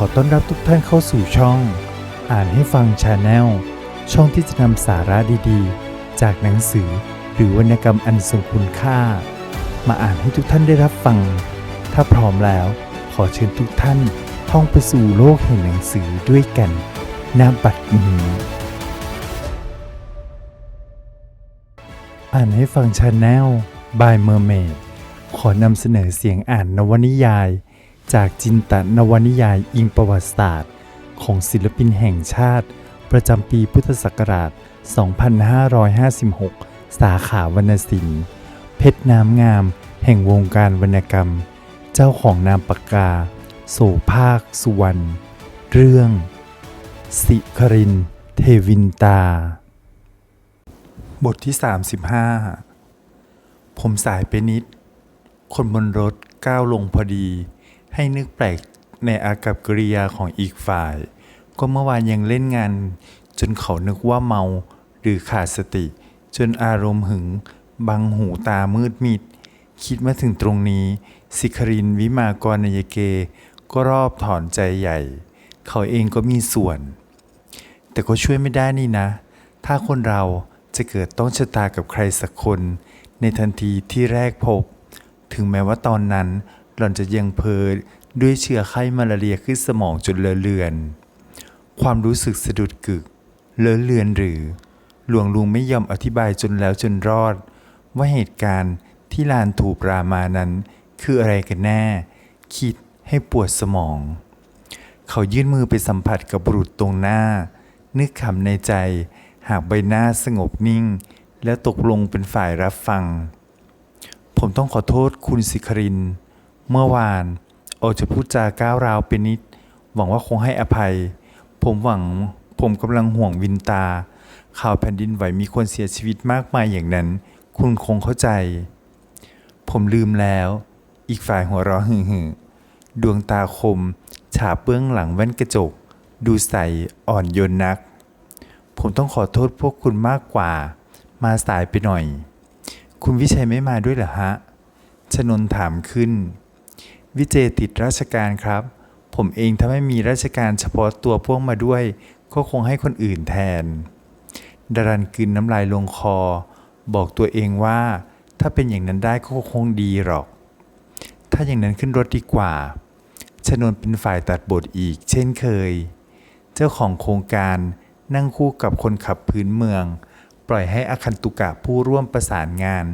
ขอต้อนรับทุกท่านเข้าสู่ช่อง อ่านให้ฟังชาแนลช่องที่จะนำสาระดีๆ จากหนังสือหรือวรรณกรรมอันทรงคุณค่า มาอ่านให้ทุกท่านได้รับฟัง ถ้าพร้อมแล้ว ขอเชิญทุกท่านท่องไปสู่โลกแห่งหนังสือด้วยกันณบัดนี้อ่านให้ฟังชาแนล by Mermaid ขอนำเสนอเสียงอ่านนวนิยาย จากจินตนวนิยายอิงประวัติศาสตร์ ของศิลปินแห่งชาติ ประจำปีพุทธศักราช 2556 สาขาวรรณศิลป์ เพชรน้ำงาม แห่งวงการวรรณกรรม เจ้าของนามปากกา โสภาค สุวรรณ เรื่อง สิคริน เทวินตา บทที่ 35 ผมสายไปนิด คนบนรถก้าวลงพอดี ให้นึกแปลกในอากับกิริยาของอีกฝ่าย ก็เมื่อวานยังเล่นงาน จนเขานึกว่าเมา หรือขาดสติ จนอารมณ์หึง บังหูตามืดมิด คิดมาถึงตรงนี้ สิครินวิมากรนยเก ก็รอบถอนใจใหญ่ เขาเองก็มีส่วน แต่ก็ช่วยไม่ได้นี่นะ ถ้าคนเราจะเกิดต้องชะตากับใครสักคน ในทันทีที่แรกพบ ถึงแม้ว่าตอนนั้น หล่อนจะยังเพลอด้วยเชื้อไข้มาลาเรียขึ้นสมองจนเลอะเลือน ความรู้สึกสะดุดกึก เลอะเลือนหรือ หลวงลุงไม่ยอมอธิบายจนแล้วจนรอด ว่าเหตุการณ์ที่ลานถูปรามานั้น คืออะไรกันแน่ คิดให้ปวดสมอง เขายื่นมือไปสัมผัสกับบุรุษตรงหน้า นึกขำในใจ หากใบหน้าสงบนิ่ง และตกลงเป็นฝ่ายรับฟัง ผมต้องขอโทษคุณสิคริน เมื่อวาน โอจะพูดจาก้าวร้าวเป็นนิด หวังว่าคงให้อภัย ผมหวังผมกำลังห่วงวินตา ข่าวแผ่นดินไหวมีคนเสียชีวิตมากมายอย่างนั้น คุณคงเข้าใจ ผมลืมแล้ว อีกฝ่ายหัวเราะหึ่งหึ่งดวงตาคม ฉาบเบื้องหลังแว่นกระจก ดูใสอ่อนโยนนัก ผมต้องขอโทษพวกคุณมากกว่า มาสายไปหน่อย คุณวิชัยไม่มาด้วยเหรอฮะชนนถามขึ้น วิเจติดราชการครับ ผมเองถ้าไม่มีราชการเฉพาะตัวพ่วงมาด้วย ก็คงให้คนอื่นแทน ดารันกลืนน้ำลายลงคอ บอกตัวเองว่า ถ้าเป็นอย่างนั้นได้ก็คงดีหรอก ถ้าอย่างนั้นขึ้นรถดีกว่าชนนเป็นฝ่ายตัดบทอีก เช่นเคย เจ้าของโครงการนั่งคู่กับคนขับพื้นเมือง ปล่อยให้อคันตุกะผู้ร่วมประสานงาน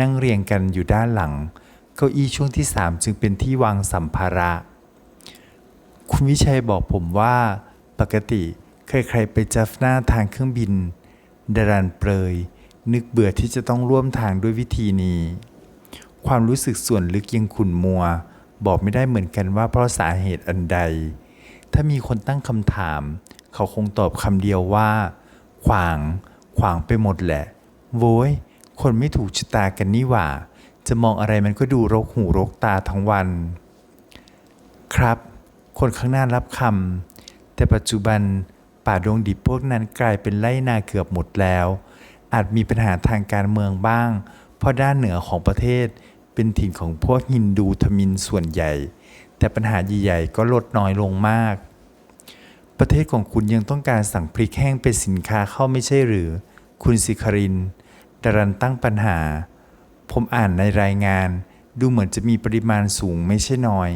นั่งเรียงกันอยู่ด้านหลัง เก้าอี้ช่วงที่สามจึงเป็นที่วางสัมภาระ คุณวิชัยบอกผมว่าปกติใครๆไปจัฟหน้าทางเครื่องบินดารันเปรย นึกเบื่อที่จะต้องร่วมทางด้วยวิธีนี้ ความรู้สึกส่วนลึกยังขุ่นมัว บอกไม่ได้เหมือนกันว่าเพราะสาเหตุอันใด ถ้ามีคนตั้งคำถาม เขาคงตอบคำเดียวว่า ขวาง ขวางไปหมดแหละ โว้ย คนไม่ถูกชะตากันนี่หว่า จะมองอะไรมันก็ดูรกหูรกตาทั้งวัน ครับ คนข้างหน้ารับคำแต่ปัจจุบันป่าดงดิบพวกนั้นกลายเป็นไร่นาเกือบหมดแล้ว อาจมีปัญหาทางการเมืองบ้าง เพราะด้านเหนือของประเทศเป็นถิ่นของพวกฮินดูทมินส่วนใหญ่ แต่ปัญหาใหญ่ๆก็ลดน้อยลงมาก ประเทศของคุณยังต้องการสั่งพริกแห้งเป็นสินค้าเข้าไม่ใช่หรือ คุณสิครินดารันตั้งปัญหา ผมอ่านในรายงานดูเหมือนจะมีปริมาณสูงไม่ใช่น้อย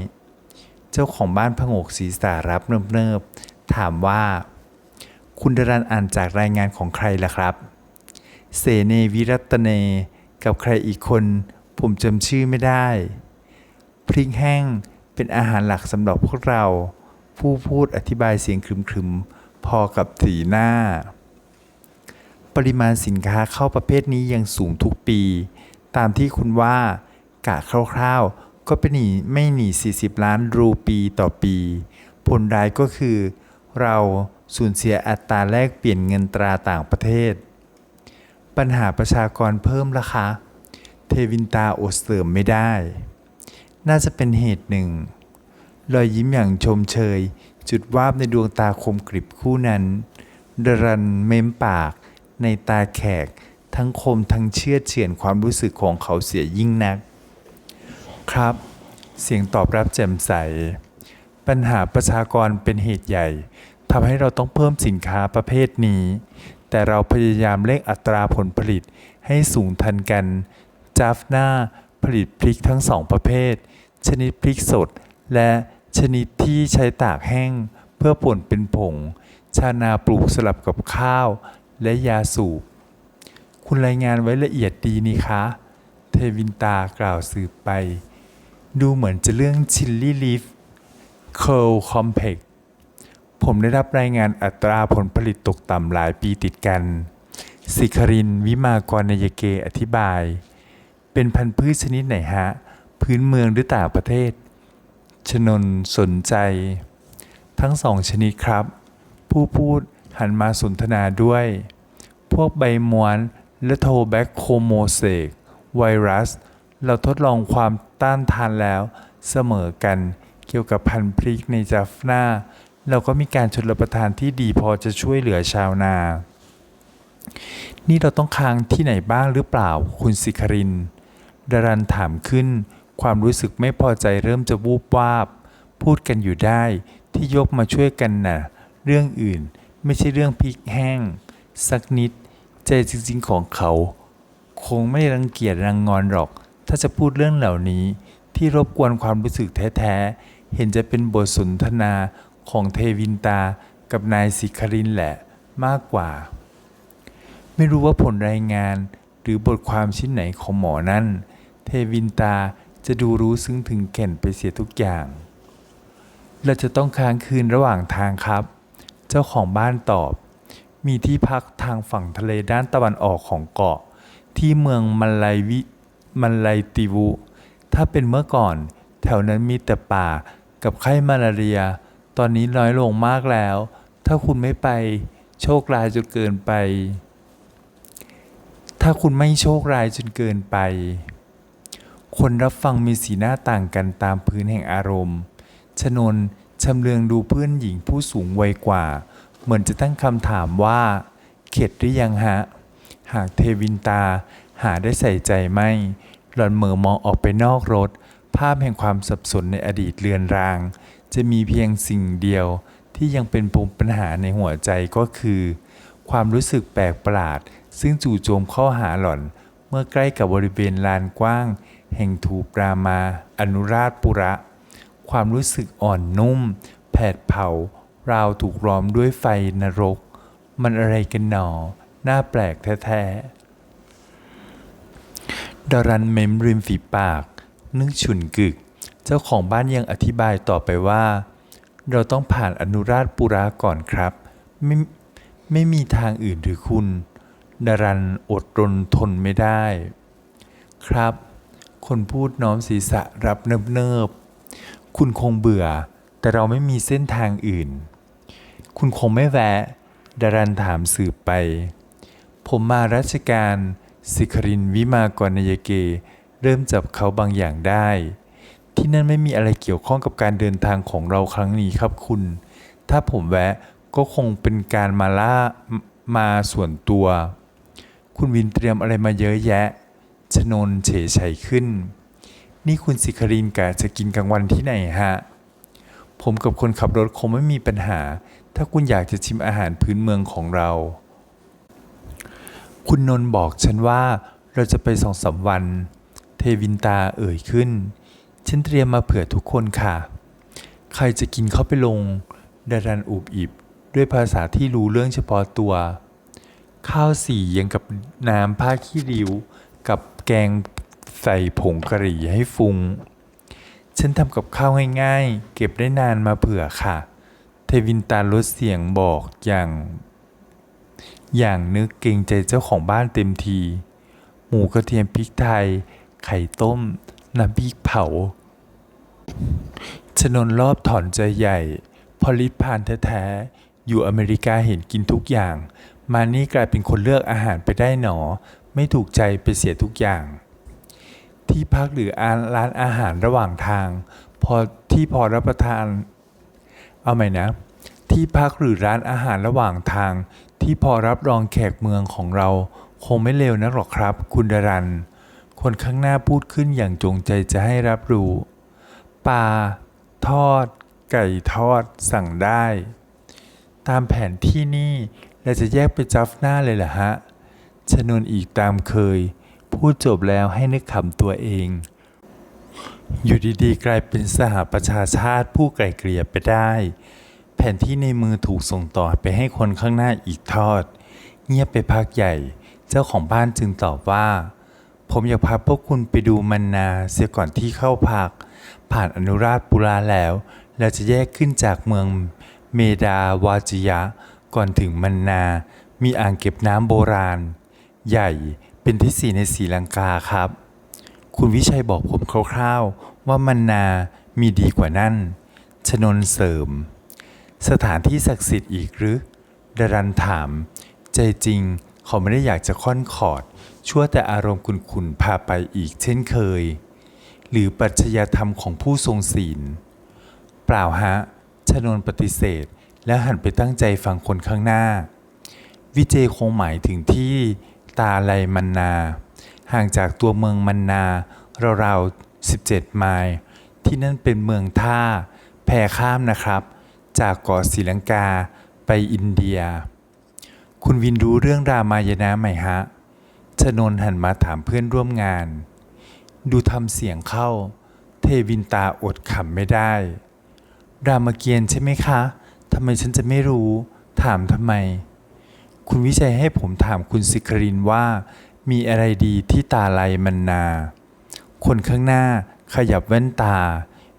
เจ้าของบ้านพงกศีรษะรับเนิบๆ ถามว่า คุณดารันอ่านจากรายงานของใครล่ะครับ เสเนวิรัตเน กับใครอีกคน ผมจำชื่อไม่ได้ พริกแห้งเป็นอาหารหลักสำหรับพวกเรา ผู้พูดอธิบายเสียงครึมๆ พอกับสีหน้า ปริมาณสินค้าเข้าประเภทนี้ยังสูงทุกปี ตามที่คุณว่ากะคร่าวๆ ก็เป็นหนีไม่หนี 40 ล้านรูปีต่อปี ผลร้ายก็คือ เราสูญเสียอัตราแลกเปลี่ยนเงินตราต่างประเทศ ปัญหาประชากรเพิ่มราคาเทวินตาอดเสริมไม่ได้ น่าจะเป็นเหตุหนึ่ง รอยยิ้มอย่างชมเชย จุดวาบในดวงตาคมกริบคู่นั้นดรันเม้มปากในตาแขก ทั้งคมทั้งเชื่อเฉือนความรู้สึกของเขาเสียยิ่งนัก ครับ เสียงตอบรับแจ่มใส ปัญหาประชากรเป็นเหตุใหญ่ทำให้เราต้องเพิ่มสินค้าประเภทนี้ แต่เราพยายามเร่งอัตราผลผลิตให้สูงทันกัน จาฟนาผลิตพริกทั้งสองประเภท ชนิดพริกสด และชนิดที่ใช้ตากแห้ง เพื่อป่นเป็นผง ชานาปลูกสลับกับข้าว และยาสูบ คุณรายงานไว้ละเอียดดีนี่คะ เทวินตากล่าวสืบไป ดูเหมือนจะเรื่องชิลลี่ลีฟเคิลคอมเพกผมได้รับรายงานอัตราผลผลิตตกต่ำหลายปีติดกัน สิครินวิมากรนยเกอธิบาย เป็นพันธุ์พืชชนิดไหนฮะ พื้นเมืองหรือต่างประเทศ ชนนสนใจ ทั้งสองชนิดครับ ผู้พูดหันมาสนทนาด้วย พวกใบม้วน และโทแบคโคโมเซกไวรัส เราทดลองความต้านทานแล้วเสมอกันเกี่ยวกับพันธุ์พริกในจัฟนาเราก็มีการชนรับประทานที่ดีพอจะช่วยเหลือชาวนา นี่เราต้องค้างที่ไหนบ้างหรือเปล่าคุณสิครินดารันถามขึ้น ความรู้สึกไม่พอใจเริ่มจะวูบวาบ พูดกันอยู่ได้ที่ยกมาช่วยกันน่ะ เรื่องอื่นไม่ใช่เรื่องพริกแห้ง สักนิด ใจจริงๆของเขา คงไม่รังเกียจรังงอนหรอก ถ้าจะพูดเรื่องเหล่านี้ ที่รบกวนความรู้สึกแท้ๆ เห็นจะเป็นบทสนทนาของเทวินตากับนายสิครินแหละมากกว่า ไม่รู้ว่าผลรายงานหรือบทความชิ้นไหนของหมอนั่น เทวินตาจะดูรู้ซึ้งถึงแก่นไปเสียทุกอย่าง เราจะต้องค้างคืนระหว่างทางครับ เจ้าของบ้านตอบ มีที่พักทางฝั่งทะเลด้านตะวันออกของเกาะ ที่เมืองมันไลวิมันไลติวุ ถ้าเป็นเมื่อก่อน แถวนั้นมีแต่ป่ากับไข้มาลาเรีย ตอนนี้น้อยลงมากแล้ว ถ้าคุณไม่ไป โชคร้ายจนเกินไป ถ้าคุณไม่โชคร้ายจนเกินไป คนรับฟังมีสีหน้าต่างกันตามพื้นแห่งอารมณ์ชนนชำเลืองดูเพื่อนหญิงผู้สูงวัยกว่า เหมือนจะตั้งคำถามว่า เข็ดหรือยังฮะ หากเทวินตาหาได้ใส่ใจไหมหล่อนเหม่อมองออกไปนอกรถ ภาพแห่งความสับสนในอดีตเลือนราง จะมีเพียงสิ่งเดียวที่ยังเป็นปมปัญหาในหัวใจก็คือ ความรู้สึกแปลกประหลาด ซึ่งจู่โจมเข้าหาหล่อน เมื่อใกล้กับบริเวณลานกว้าง แห่งถูปรามา อนุราชปุระ ความรู้สึกอ่อนนุ่ม แผดเผา ราวถูกล้อมด้วยไฟนรก มันอะไรกันหนอ น่าแปลกแท้ๆดารันเม้มริมฝีปาก นึกฉุนกึก เจ้าของบ้านยังอธิบายต่อไปว่า เราต้องผ่านอนุราชปุระก่อนครับ ไม่ไม่มีทางอื่นหรือคุณดารันอดรนทนไม่ได้ ครับ คนพูดน้อมศีรษะรับเนิบๆ คุณคงเบื่อ แต่เราไม่มีเส้นทางอื่น คุณคงไม่แวะดารันถามสืบไป ผมมาราชการสิครินวิมากรนายเก เริ่มจับเขาบางอย่างได้ ที่นั่นไม่มีอะไรเกี่ยวข้องกับการเดินทางของเราครั้งนี้ครับคุณ ถ้าผมแวะก็คงเป็นการมาล่ามาส่วนตัว คุณวินเตรียมอะไรมาเยอะแยะ ชนนเฉยชัยขึ้น นี่คุณสิครินกะจะกินกลางวันที่ไหนฮะ ผมกับคนขับรถคงไม่มีปัญหา ถ้าคุณอยากจะชิมอาหารพื้นเมืองของเรา คุณนนท์บอกฉันว่าเราจะไปสองสามวัน เทวินตาเอ่ยขึ้น ฉันเตรียมมาเผื่อทุกคนค่ะ ใครจะกินเข้าไปลงดารันอุบอิบ ด้วยภาษาที่รู้เรื่องเฉพาะตัว ข้าวสียังกับน้ำผ้าขี้ริ้ว กับแกงใส่ผงกะหรี่ให้ฟุ้งฉันทำกับข้าวง่ายๆ เก็บได้นานมาเผื่อค่ะ เทวินตาลดเสียงบอกอย่าง อย่างนึกเกรงใจเจ้าของบ้านเต็มที หมูกระเทียมพริกไทย ไข่ต้ม น้ำพริกเผาชนนรอบถอนใจใหญ่ พอลิพานแท้ๆ อยู่อเมริกาเห็นกินทุกอย่าง มานี่กลายเป็นคนเลือกอาหารไปได้หนอ ไม่ถูกใจไปเสียทุกอย่าง ที่พักหรือร้านอาหารระหว่างทาง พอที่พอรับประทาน เอาใหม่นะ ที่พักหรือร้านอาหารระหว่างทาง ที่พอรับรองแขกเมืองของเรา คงไม่เลวนักหรอกครับ คุณดารัน คนข้างหน้าพูดขึ้นอย่างจงใจจะให้รับรู้ปลาทอด ไก่ทอด สั่งได้ ตามแผนที่นี่เราจะแยกไปจับหน้าเลยเหรอฮะชนวนอีกตามเคย พูดจบแล้วให้นึกขำตัวเอง อยู่ดีๆ กลายเป็นสหประชาชาติผู้ไกลเกลี่ยไปได้ แผนที่ในมือถูกส่งต่อไปให้คนข้างหน้าอีกทอด เงียบไปพักใหญ่ เจ้าของบ้านจึงตอบว่า ผมอยากพาพวกคุณไปดูมันนาเสียก่อนที่เข้าพัก ผ่านอนุราชปุราแล้ว เราจะแยกขึ้นจากเมืองเมดาวาจิยะ ก่อนถึงมันนา มีอ่างเก็บน้ำโบราณ ใหญ่เป็นที่สี่ในศรีลังกาครับ คุณวิชัยบอกผมคร่าวๆ ว่ามันนามีดีกว่านั่น ชนนเสริม สถานที่ศักดิ์สิทธิ์อีกหรือดารันถาม ใจจริงเขาไม่ได้อยากจะค่อนขอด ชั่วแต่อารมณ์ขุนๆพาไปอีกเช่นเคย หรือปัจจยธรรมของผู้ทรงศีล เปล่าฮะ ชนนปฏิเสธแล้วหันไปตั้งใจฟังคนข้างหน้า วิเจคงหมายถึงที่ตาไลมันนา ห่างจากตัวเมืองมันนาราวๆ17 ไมล์ ที่นั่นเป็นเมืองท่า แพข้ามนะครับ จากเกาะศรีลังกาไปอินเดีย คุณวินรู้เรื่องรามายณะไหมฮะ ชนนหันมาถามเพื่อนร่วมงาน ดูทำเสียงเข้า เทวินตาอดขำไม่ได้ รามเกียรติ์ใช่ไหมคะทำไมฉันจะไม่รู้ ถามทำไม คุณวิชัยให้ผมถามคุณสิครินว่า มีอะไรดีที่ตาไลมันนา คนข้างหน้าขยับแว่นตา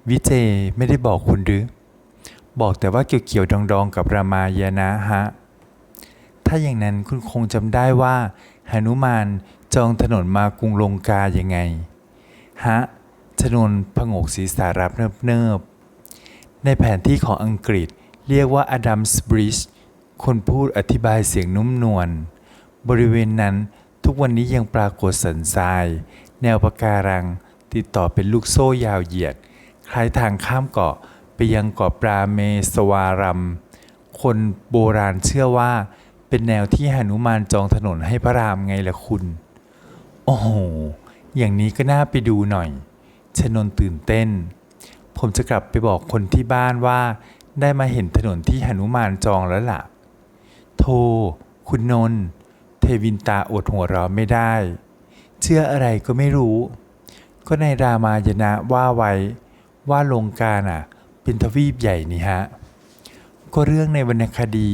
วิเจไม่ได้บอกคุณหรือ บอกแต่ว่าเกี่ยวๆดองๆกับรามายณะฮะ ถ้าอย่างนั้นคุณคงจำได้ว่าหนุมานจองถนนมากรุงลงกายังไง ฮะชนนผงกศีรษะรับเนิบๆ ในแผนที่ของอังกฤษเรียกว่า Adams Bridge คนพูดอธิบายเสียงนุ่มนวลบริเวณนั้น ทุกวันนี้ยังปรากฏสันทราย แนวปะการัง ติดต่อเป็นลูกโซ่ยาวเหยียด คล้ายทางข้ามเกาะไปยังเกาะปราเมสวารัม คนโบราณเชื่อว่า เป็นแนวที่หนุมานจองถนนให้พระรามไงล่ะคุณ โอ้โห อย่างนี้ก็น่าไปดูหน่อย ชนนตื่นเต้น ผมจะกลับไปบอกคนที่บ้านว่า ได้มาเห็นถนนที่หนุมานจองแล้วล่ะ โทคุณนนท์ เทวินตาอดหัวเราะไม่ได้ เชื่ออะไรก็ไม่รู้ ก็ในรามายณะว่าไว้ว่าลงกาน่ะ เป็นทวีปใหญ่นี่ฮะ ก็เรื่องในวรรณคดี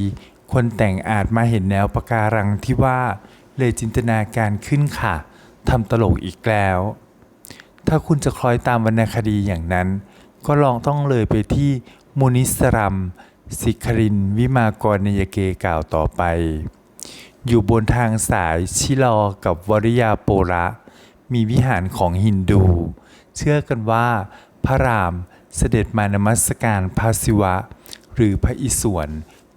คนแต่งอาจมาเห็นแนวปะการังที่ว่าเลยจินตนาการขึ้นค่ะทำตลกอีกแล้ว ถ้าคุณจะคล้อยตามวรรณคดีอย่างนั้น ก็ลองต้องเลยไปที่มูนิสรัมสิครินวิมากรนยเกกล่าวต่อไป อยู่บนทางสายชิลอกับวริยาโประ มีวิหารของฮินดู เชื่อกันว่าพระรามเสด็จมานมัสการพระศิวะ หรือพระอิศวร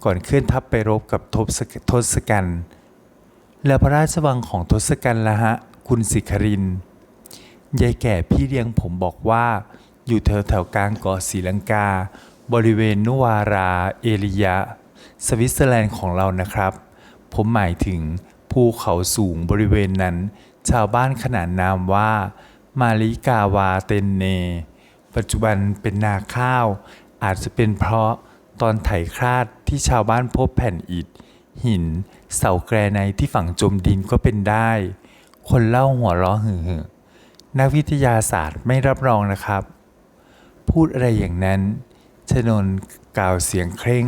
ก่อนเคลื่อนทัพไปรบกับทศทศกัณฐ์แล้วพระราชวังของทศกัณฐ์ละฮะคุณสิครินยายแก่พี่เลี้ยงผมบอกว่า อยู่แถวแถวๆกลางเกาะศรีลังกา บริเวณนุวารา เอริยะ สวิตเซอร์แลนด์ของเรานะครับ ผมหมายถึงภูเขาสูงบริเวณนั้น ชาวบ้านขนานนามว่า มาริกาวาเตนเน ปัจจุบันเป็นนาข้าว อาจจะเป็นเพราะตอนไถคราดที่ชาวบ้านพบแผ่นอิฐ หิน เสาแกรไนท์ที่ฝังจมดินก็เป็นได้ คนเล่าหัวเราะหึ่ๆนักวิทยาศาสตร์ไม่รับรองนะครับ พูดอะไรอย่างนั้นชนนกล่าวเสียงเคร่ง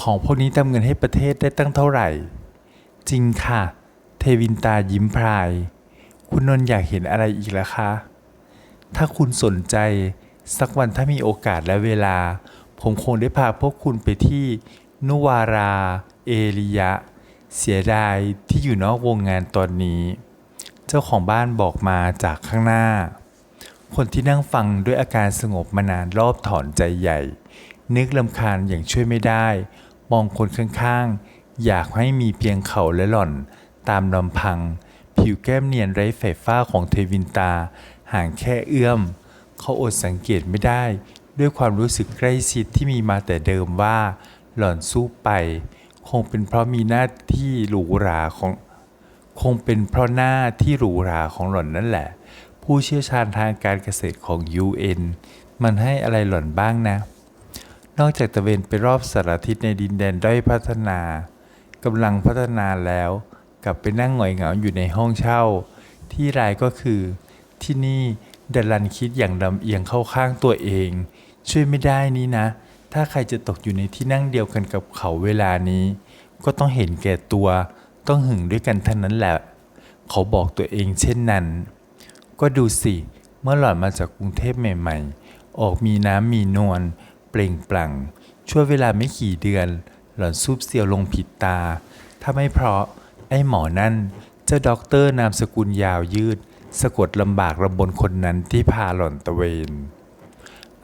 ของพวกนี้ทำเงินให้ประเทศได้ตั้งเท่าไหร่ จริงค่ะ เทวินตายิ้มพราย คุณนนท์อยากเห็นอะไรอีกล่ะคะ ถ้าคุณสนใจสักวันถ้ามีโอกาสและเวลา ผมคงได้พาพวกคุณไปที่นุวารา เอริยะ เสียดายที่อยู่นอกวงงานตอนนี้ เจ้าของบ้านบอกมาจากข้างหน้า คนที่นั่งฟังด้วยอาการสงบมานานรอบถอนใจใหญ่ นึกลำคาญอย่างช่วยไม่ได้ มองคนข้างๆ อยากให้มีเพียงเขาและหล่อน ตามลำพัง ผิวแก้มเนียนไร้ไฟฟ้าของเทวินตา ห่างแค่เอื้อม เขาอดสังเกตไม่ได้ ด้วยความรู้สึกใกล้ชิดที่มีมาแต่เดิมว่า หล่อนสู้ไป คงเป็นเพราะมีหน้าที่หรูหราของ คงเป็นเพราะหน้าที่หรูหราของหล่อนนั่นแหละ ผู้เชี่ยวชาญทางการเกษตรของ UN มันให้อะไรหล่อนบ้างนะ นอกจากตะเวนไปรอบสารทิศในดินแดนด้อยพัฒนากำลังพัฒนาแล้ว กลับไปนั่งหงอยเหงาอยู่ในห้องเช่า ที่รายก็คือ ที่นี่ดารันคิดอย่างลำเอียงเข้าข้างตัวเอง ช่วยไม่ได้นี่นะ ถ้าใครจะตกอยู่ในที่นั่งเดียวกันกับเขาเวลานี้ ก็ต้องเห็นแก่ตัว ต้องหึงด้วยกันเท่านั้นแหละ เขาบอกตัวเองเช่นนั้น ก็ดูสิ เมื่อหล่อนมาจากกรุงเทพใหม่ ๆ ออกมีน้ำมีนวล เปล่งปลั่ง ช่วงเวลาไม่กี่เดือน หล่อนซูบเซียวลงผิดตา ถ้าไม่เพราะ ไอ้หมอนั่น เจ้าด็อกเตอร์นามสกุลยาวยืด สะกดลำบากลำบนคนนั้นที่พาหล่อนตะเวน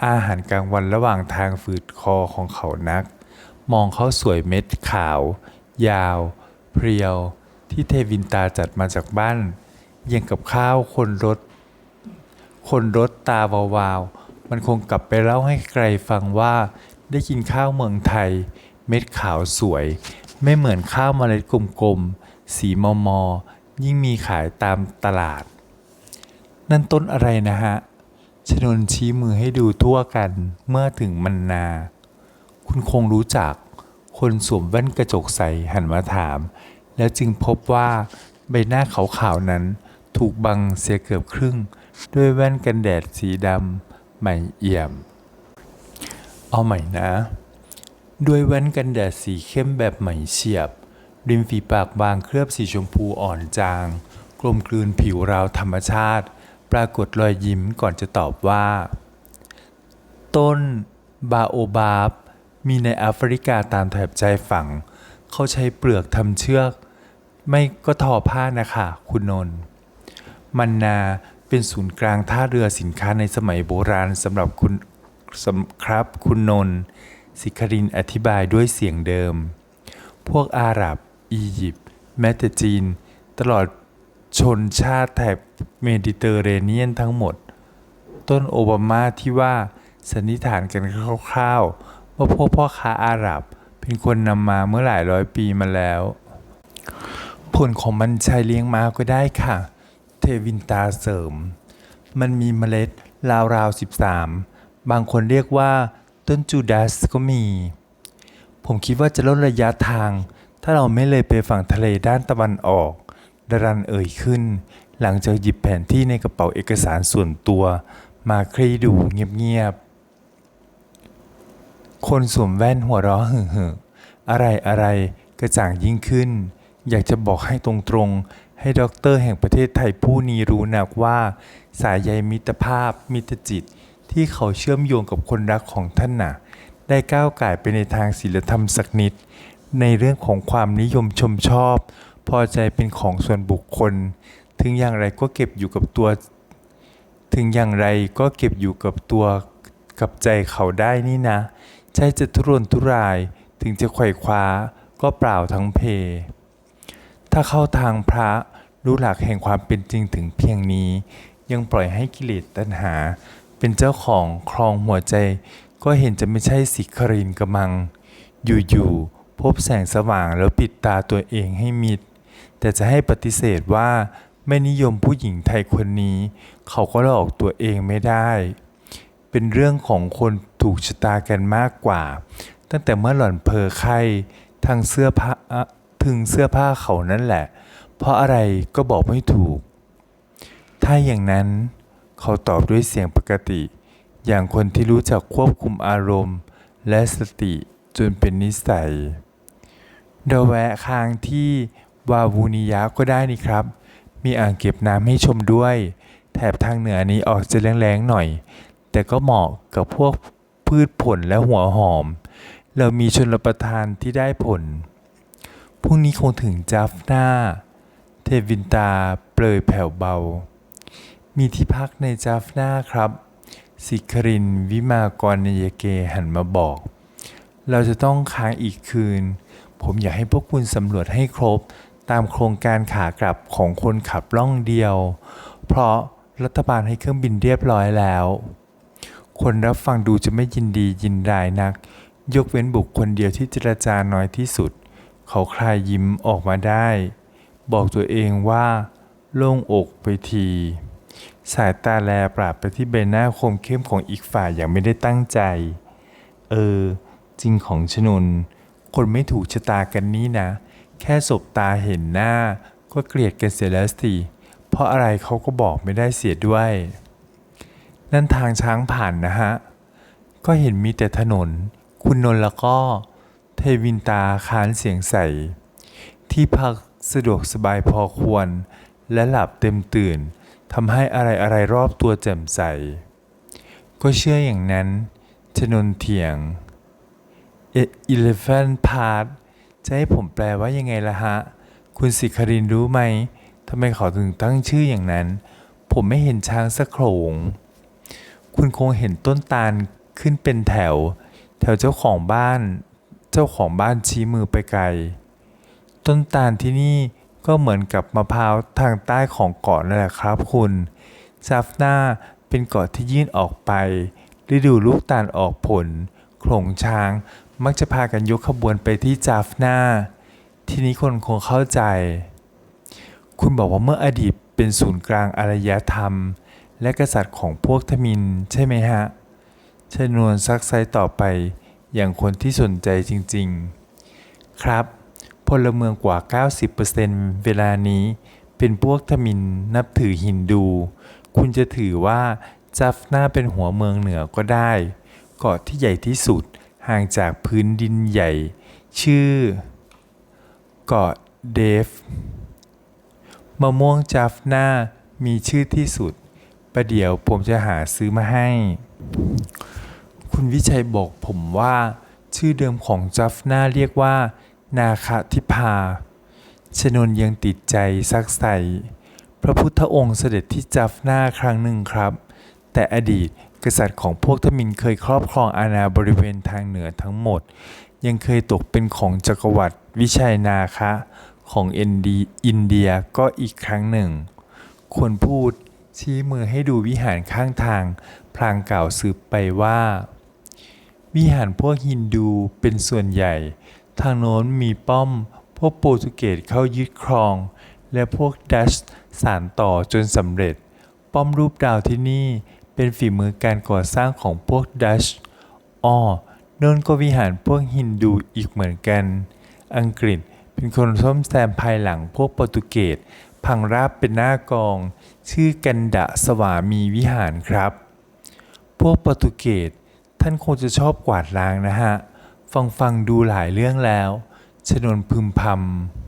อาหารกลางวันระหว่างทางฝืดคอของเขานัก มองเขาสวยเม็ดขาว ยาว เพรียว ที่เทวินตาจัดมาจากบ้านยังกับข้าวคนรถ คนรถตาวาวๆ มันคงกลับไปเล่าให้ใครฟังว่า ได้กินข้าวเมืองไทย เม็ดขาวสวย ไม่เหมือนข้าวเมล็ดกลมๆ สีมอมอ ยิ่งมีขายตามตลาด นั่นต้นอะไรนะฮะชนนชี้มือให้ดูทั่วกันเมื่อถึงมันนา คุณคงรู้จัก คนสวมแว่นกระจกใสหันมาถาม แล้วจึงพบว่าใบหน้าขาวๆนั้น ถูกบังเสียเกือบครึ่ง ด้วยแว่นกันแดดสีดำ หม่เอี่ยม เอาใหม่นะ ด้วยแว่นกันแดดสีเข้มแบบใหม่เฉียบ ริมฝีปากบางเคลือบสีชมพูอ่อนจาง กลมกลืนผิวราวธรรมชาติ ปรากฏรอยยิ้มก่อนจะตอบว่า ต้น บาโอบาบ มีในแอฟริกาตามแถบชายฝั่ง เขาใช้เปลือกทำเชือก ไม่ก็ทอผ้านะคะ คุณนนท์มันนา เป็นศูนย์กลางท่าเรือสินค้าในสมัยโบราณสำหรับคุณครับคุณนนท์สิครินอธิบายด้วยเสียงเดิม พวกอาหรับ อียิปต์แม้แต่จีน ตลอดชนชาติแถบเมดิเตอร์เรเนียนทั้งหมด ต้นโอบามาที่ว่าสันนิษฐานกันคร่าวๆ ว่าพวกพ่อค้าอาหรับเป็นคนนำมาเมื่อหลายร้อยปีมาแล้ว ผลของมันใช้เลี้ยงม้าก็ได้ค่ะ วินตาเสริม มันมีเมล็ดราวๆ13 บางคนเรียกว่า ต้นจูดัสก็มี ผมคิดว่าจะลดระยะทาง ถ้าเราไม่เลยไปฝั่งทะเลด้านตะวันออกดรันเอ่ยขึ้น หลังจากหยิบแผนที่ในกระเป๋าเอกสารส่วนตัว มาคลี่ดูเงียบๆ คนสวมแว่นหัวเราะเหึ่งๆอะไรอะไรกระจ่างยิ่งขึ้น อยากจะบอกให้ตรงๆ ให้ด็อกเตอร์แห่งประเทศไทยผู้นี้รู้นักว่า สายใยมิตรภาพ มิตรจิต ที่เขาเชื่อมโยงกับคนรักของท่านน่ะ ได้ก้าวไก่ไปในทางศีลธรรมสักนิด ในเรื่องของความนิยมชมชอบ พอใจเป็นของส่วนบุคคล ถึงอย่างไรก็เก็บอยู่กับตัว ถึงอย่างไรก็เก็บอยู่กับตัวกับใจเขาได้นี่นะใจจะทุรนทุราย ถึงจะไขว่คว้าก็เปล่าทั้งเพ ถ้าเข้าทางพระรู้หลักแห่งความเป็นจริงถึงเพียงนี้ ยังปล่อยให้กิเลสตัณหา เป็นเจ้าของครองหัวใจ ก็เห็นจะไม่ใช่สิครินกระมัง อยู่ๆพบแสงสว่างแล้วปิดตาตัวเองให้มิด แต่จะให้ปฏิเสธว่าไม่นิยมผู้หญิงไทยคนนี้ เขาก็หลอกตัวเองไม่ได้ เป็นเรื่องของคนถูกชะตากันมากกว่า ตั้งแต่เมื่อหล่อนเพอไข้ทางเสื้อผ้า อะถึงเสื้อผ้าเขานั่นแหละ เพราะอะไรก็บอกไม่ถูก ถ้าอย่างนั้นเขาตอบด้วยเสียงปกติ อย่างคนที่รู้จักควบคุมอารมณ์ และสติจนเป็นนิสัยเดาแวะค้างที่วาวูนิยะก็ได้นี่ครับ มีอ่างเก็บน้ำให้ชมด้วย แถบทางเหนือนี้ออกจะแรงๆหน่อย แต่ก็เหมาะกับพวกพืชผลและหัวหอม เรามีชนรประทานที่ได้ผล พรุ่งนี้คงถึงจัฟนาเทวินตาเปลยแผ่วเบา มีที่พักในจัฟนาครับ สิครินวิมากรนยเกหันมาบอก เราจะต้องค้างอีกคืน ผมอยากให้พวกคุณสำรวจให้ครบตามโครงการขากลับของคนขับล่องเดียว เพราะรัฐบาลให้เครื่องบินเรียบร้อยแล้ว คนรับฟังดูจะไม่ยินดียินรายนัก ยกเว้นบุคคลเดียวที่เจรจาน้อยที่สุด เขาคลายยิ้มออกมาได้ บอกตัวเองว่าโล่งอกไปที สายตาแลปราบไปที่ใบหน้าคมเข้มของอีกฝ่ายอย่างไม่ได้ตั้งใจ เออ จริงของชนน คนไม่ถูกชะตากันนี่นะ แค่สบตาเห็นหน้า ก็เกลียดกันเสียแล้วสิเพราะอะไรเขาก็บอกไม่ได้เสียด้วย นั่นทางช้างผ่านนะฮะ ก็เห็นมีแต่ถนน คุณนนท์แล้วก็ เทวินตาค้านเสียงใส ที่พักสะดวกสบายพอควร และหลับเต็มตื่นทำให้อะไรอะไรๆรอบตัวแจ่มใส ก็เชื่ออย่างนั้นชนนเถียง Elephant Part จะให้ผมแปลว่ายังไงล่ะฮะ คุณสิครินรู้ไหมทำไมเขาถึงตั้งชื่ออย่างนั้น ผมไม่เห็นช้างสักโขงคุณคงเห็นต้นตาลขึ้นเป็นแถว แถวเจ้าของบ้าน จ้าของบ้านชี้มือไปไกล ต้นตาลที่นี่ก็เหมือนกับมะพร้าวทางใต้ของเกาะนั่นแหละครับคุณซาฟนาเป็นเกาะที่ยื่นออกไป ฤดูลูกตาลออกผลโขลงช้างมักจะพากันยกขบวนไปที่จาฟนาทีนี้คนคงเข้าใจ คุณบอกว่าเมื่ออดีตเป็นศูนย์กลางอารยธรรม และกษัตริย์ของพวกทมินใช่ไหมฮะชนวนซักไซต่อไป อย่างคนที่สนใจจริง ๆ ครับ พลเมืองกว่า 90%เวลานี้ เป็นพวกทมินนับถือฮินดู คุณจะถือว่าจัฟนาเป็นหัวเมืองเหนือก็ได้ เกาะที่ใหญ่ที่สุดห่างจากพื้นดินใหญ่ ชื่อ เกาะเดฟมะม่วงจัฟนามีชื่อที่สุดประเดี๋ยวผมจะหาซื้อมาให้ คุณวิชัยบอกผมว่า ชื่อเดิมของจัฟนาเรียกว่า นาคทิพาชนนยังติดใจซักใสพระพุทธองค์เสด็จที่จัฟนาครั้งหนึ่งครับ แต่อดีตกษัตริย์ของพวกทมินเคยครอบครองอาณาบริเวณทางเหนือทั้งหมด ยังเคยตกเป็นของจักรวรรดิวิชัยนาคะของเอ็นดีอินเดียก็อีกครั้งหนึ่ง ควรพูดชี้มือให้ดูวิหารข้างทาง พลางกล่าวสืบไปว่า วิหารพวกฮินดูเป็นส่วนใหญ่ ทางโน้นมีป้อม พวกโปรตุเกสเข้ายึดครอง และพวกดัชสานต่อจนสำเร็จ ป้อมรูปดาวที่นี่เป็นฝีมือการก่อสร้างของพวกดัชอ้อโน่นก็วิหารพวกฮินดูอีกเหมือนกัน อังกฤษเป็นคนซ่อมแซมภายหลังพวกโปรตุเกส พังราบเป็นหน้ากอง ชื่อกันดะสวามีวิหารครับ พวกโปรตุเกส ท่านคงจะชอบกวาดล้างนะฮะ ฟังฟังดูหลายเรื่องแล้วชนนพึมพ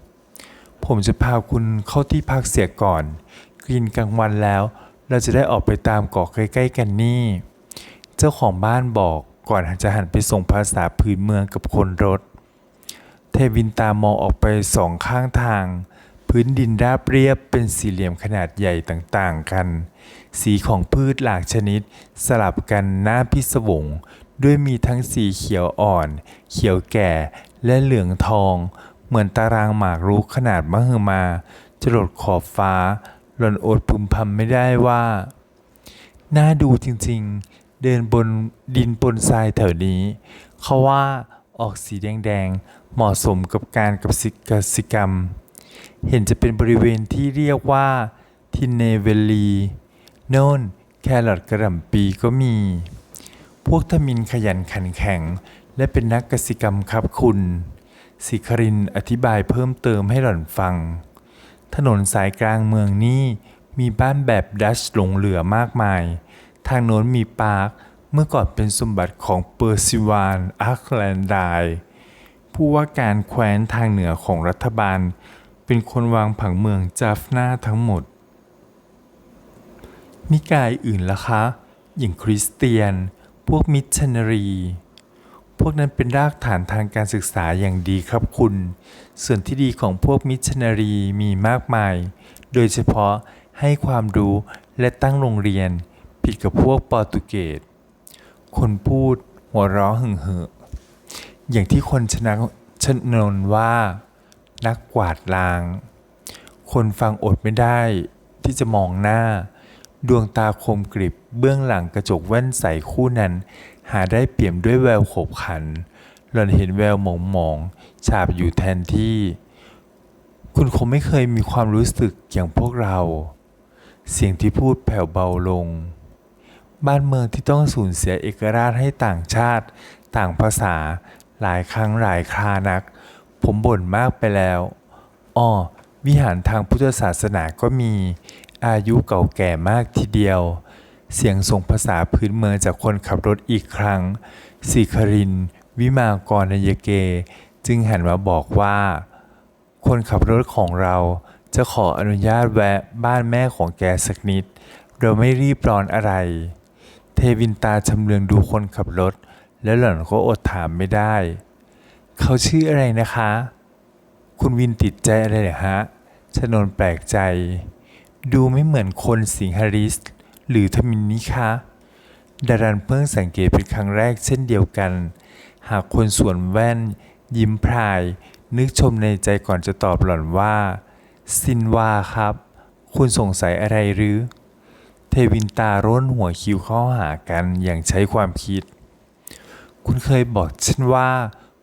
ำผมจะพาคุณเข้าที่พักเสียก่อน กินกลางวันแล้ว เราจะได้ออกไปตามเกาะใกล้ๆกันนี่ เจ้าของบ้านบอกก่อนจะหันไปส่งภาษาพื้นเมืองกับคนรถ เทวินตามองออกไปสองข้างทาง พื้นดินราบเรียบเป็นสี่เหลี่ยมขนาดใหญ่ต่างๆกัน สีของพืชหลากชนิด สลับกันน่าพิศวง ด้วยมีทั้งสีเขียวอ่อน เขียวแก่และเหลืองทอง เหมือนตารางหมากรุกขนาดมหึมาจรดขอบฟ้า หล่อนอดพึมพำไม่ได้ว่า น่าดูจริงๆ เดินบนดินปนทรายแถวนี้ เขาว่าออกสีแดงๆ เหมาะสมกับการกับสิกสิกรรม เห็นจะเป็นบริเวณที่เรียกว่าทินเนเวลี โน่นแครอทกระหล่ำปีก็มี พวกทมินขยันขันแข็ง และเป็นนักกสิกรรมครับคุณสิครินอธิบายเพิ่มเติมให้หล่อนฟัง ถนนสายกลางเมืองนี่มีบ้านแบบดัชหลงเหลือมากมาย ทางโน้นมีปาร์ค เมื่อก่อนเป็นสมบัติของเปอร์ซิวานอาร์คแลนดายผู้ว่าการแคว้นทางเหนือของรัฐบาล เป็นคนวางผังเมืองจาฟนาทั้งหมด นิกายอื่นล่ะคะ อย่างคริสเตียน พวกมิชชันนารี พวกนั้นเป็นรากฐานทางการศึกษาอย่างดีครับคุณ ส่วนที่ดีของพวกมิชชันนารีมีมากมาย โดยเฉพาะให้ความรู้และตั้งโรงเรียน ผิดกับพวกโปรตุเกส คนพูดหัวเราะหึ่งเหออย่างที่คนชนะชนนว่า นักกวาดล้าง คนฟังอดไม่ได้ที่จะมองหน้า ดวงตาคมกริบเบื้องหลังกระจกแว่นใสคู่นั้น หาได้เปี่ยมด้วยแววขบขัน หล่อนเห็นแววหมองหมองๆฉาบอยู่แทนที่ คุณคงไม่เคยมีความรู้สึกอย่างพวกเรา เสียงที่พูดแผ่วเบาลง บ้านเมืองที่ต้องสูญเสียเอกราชให้ต่างชาติ ต่างภาษา หลายครั้งหลายครานัก ผมบ่นมากไปแล้วอ้อวิหารทางพุทธศาสนาก็มี อายุเก่าแก่มากทีเดียว เสียงส่งภาษาพื้นเมืองจากคนขับรถอีกครั้งสิคริน วิมากรนยเก จึงหันมาบอกว่า คนขับรถของเราจะขออนุญาตแวะบ้านแม่ของแกสักนิด เราไม่รีบร้อนอะไร เทวินตาชำเลืองดูคนขับรถ แล้วหล่อนก็อดถามไม่ได้ เขาชื่ออะไรนะคะ คุณวินติดใจอะไรเหรอฮะชนนแปลกใจ ดูไม่เหมือนคนสิงหริส หรือทมินนิคะดารันเพิ่งสังเกตเป็นครั้งแรกเช่นเดียวกัน หากคนสวมแว่น ยิ้มพราย นึกชมในใจก่อนจะตอบหล่อนว่า ซินวาครับ คุณสงสัยอะไรหรือ เทวินตาร่นหัวคิ้วเข้าหากันอย่างใช้ความคิด คุณเคยบอกฉันว่า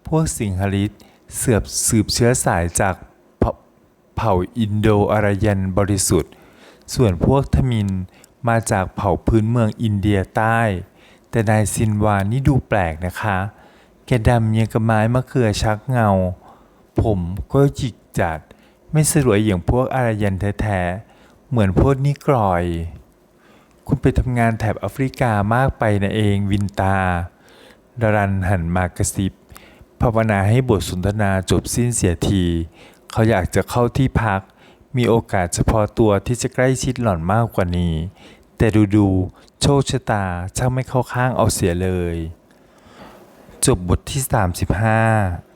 พวกสิงหริตเสือบสืบเชื้อสายจากเผ่าเผ่าอินโดอารยันบริสุทธิ์ ส่วนพวกทมินมาจากเผ่าพื้นเมืองอินเดียใต้ แต่นายซินวานี่ดูแปลกนะคะ แกดำยังกับไม้มะเขือชักเงา ผมก็หยิกจัด ไม่สวยอย่างพวกอารยันแท้ๆ เหมือนพวกนิกรอย คุณไปทำงานแถบแอฟริกามากไปนะเองวินตาดารันหันมากระซิบ ภาวนาให้บทสนทนาจบสิ้นเสียที เขาอยากจะเข้าที่พัก มีโอกาสเฉพาะตัวที่จะใกล้ชิดหล่อนมากกว่านี้ แต่ดูๆ โชคชะตาช่างไม่เข้าข้างเอาเสียเลย จบบทที่ 35